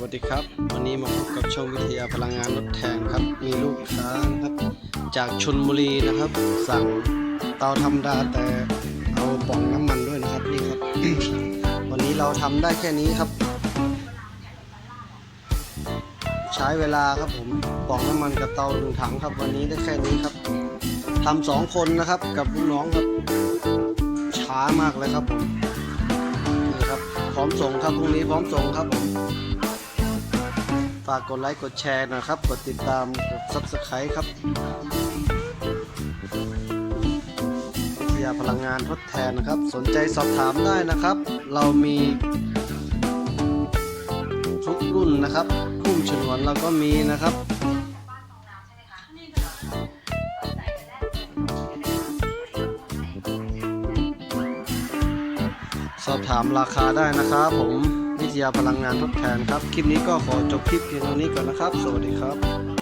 วัสดีครับ วันนี้มาพบกับช่องวิทยาพลังงานรถแทนครับ มีลูกค้านะครับ จากชนบุรีนะครับ สั่งเตาธรรมดาแต่เอาป่องน้ำมันด้วยนะครับนี่ครับ วันนี้เราทำได้แค่นี้ครับ ใช้เวลาครับผมป่องน้ำมันกับเตาหนึ่งถังครับ วันนี้ได้แค่นี้ครับทำสองคนนะครับกับลูกน้องครับ ช้ามากเลยครับผมนี่ครับพร้อมส่งครับพรุ่งนี้พร้อมส่งครับผม ฝากกดไลค์กดแชร์หนะครับ กดติดตามกด subscribe ครับวิทยาพลังงานทดแทนนะครับ สนใจสอบถามได้นะครับ เรามีทุกรุ่นนะครับพุ่มฉนวนเราก็มีนะครับสอบถามราคาได้นะครับผม วิทยาพลังงานทดแทนครับ คลิปนี้ก็ขอจบคลิปเพียงเท่านี้ก่อนนะครับ สวัสดีครับ